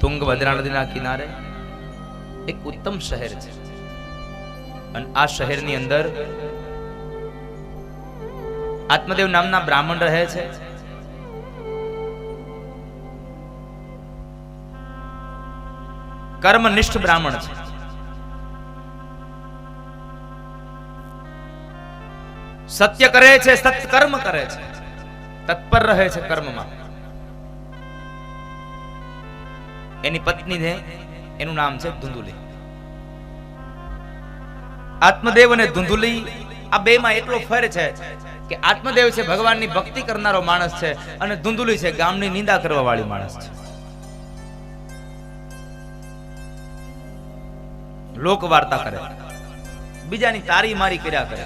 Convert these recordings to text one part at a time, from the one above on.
તુંગભદ્રા નદીના કિનારે એક ઉત્તમ શહેર છે. અને આ શહેરની અંદર આત્મદેવ નામના બ્રાહ્મણ રહે છે. કર્મનિષ્ઠ બ્રાહ્મણ છે. સત્ય કરે છે, સત્કર્મ કરે છે. તત્પર રહે છે કર્મમાં. એની પત્ની છે, એનું નામ છે ધુંધુલી. આત્મદેવ અને ધુંધુલી આ બે માં એટલો ફેર છે કે આત્મદેવ છે ભગવાનની ભક્તિ કરનારો માણસ છે અને ધુંધુલી છે ગામની નિંદા કરવા વાળી માણસ છે. લોક વાર્તા કરે. બીજાની તારી મારી કર્યા કરે.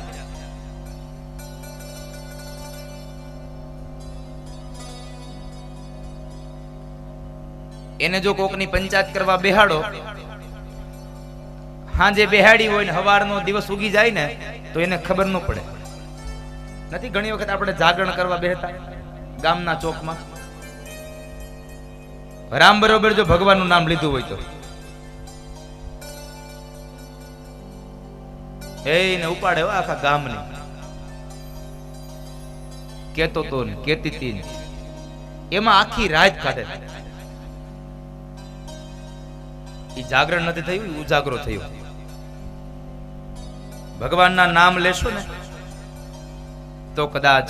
એને જો કોકની પંચાયત કરવા બેહાડો, હાંજે બેહાડી હોય ને હવારનો દિવસ ઉગી જાય ને, તો એને ખબર ન પડે. નથી ઘણી વખત આપણે જાગરણ કરવા બેહતા ગામના ચોકમાં? રામ બરોબર જો ભગવાનનું નામ લીધું હોય તો. એને ઉપાડે આખા ગામની. કેતો તો ને કેતી એમાં આખી રાત કાઢે. ઈ જાગરણ નથી થયું ઉજાગરો થયો. ભગવાનના નામ લેશો ને, તો કદાચ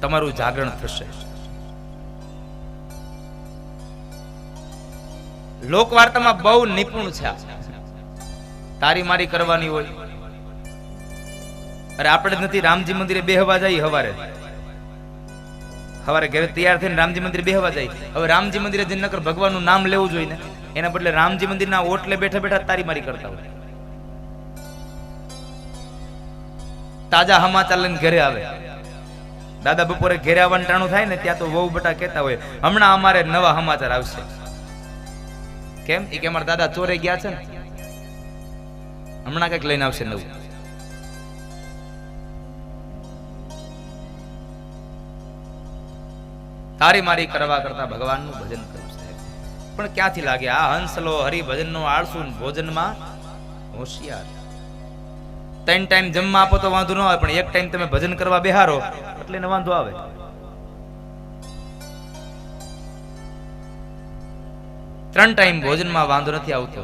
તમારું જાગરણ થશે. લોકવાર્તામાં બહુ નિપુણ છે. તારી મારી કરવાની હોય. અરે આપણે નથી, રામજી મંદિરે બેહવા જાય હવારે. હવારે ઘરે તૈયાર થઈને રામજી મંદિર બેહવા જાય. હવે રામજી મંદિરે જઈને નકર ભગવાનનું નામ લેવું જોઈએ એના બદલે રામજી મંદિરના ઓટલે બેઠા બેઠા તારી મારી કરતા હોય. તાજા સમાચાર લઈને ઘરે આવે. દાદા બપોરે ઘેરે આવવાનું ટાણું થાય ને ત્યાં તો વહુ બટા કહેતા હોય, હમણાં અમારે નવા સમાચાર આવશે. કેમ? એ કે અમારા દાદા ચોરે ગયા છે ને. હમણાં કંઈક લઈને આવશે નવું. મારી કરવા કરતા ભગવાનનું ભજન કરવું સાહેબ પણ ક્યાંથી લાગે આ હંસલો હરિભજનનો આળસુ ભોજનમાં હોશિયાર? ત્રણ ટાઈમ જમવા આપો તો વાંધો ન આવે, પણ એક ટાઈમ તમે ભજન કરવા બેહારો, એટલે એને વાંધો આવે. ત્રણ ટાઈમ ભોજનમાં વાંધો નથી આવતો.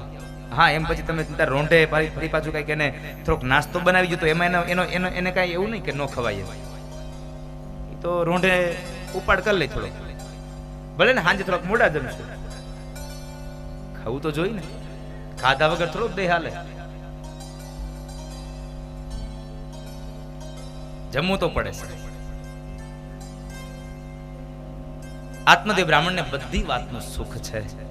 હા, એમ પછી તમે રોંઢે ફરી પાછું કઈ એને થોડોક નાસ્તો બનાવી દીધો એમાં એનો એનો, એને કાંઈ એવું નહીં કે ન ખવાય તો રોંઢે ઉપાડ કરી લે થોડોક. ભલે ને સાંજે થોડોક મોડા જમશે. ખાવું તો જોઈ ને. ખાધા વગર થોડોક દે હાલે. જમવું તો પડે છે. આત્મદેવ બ્રાહ્મણને બધી વાતનું સુખ છે.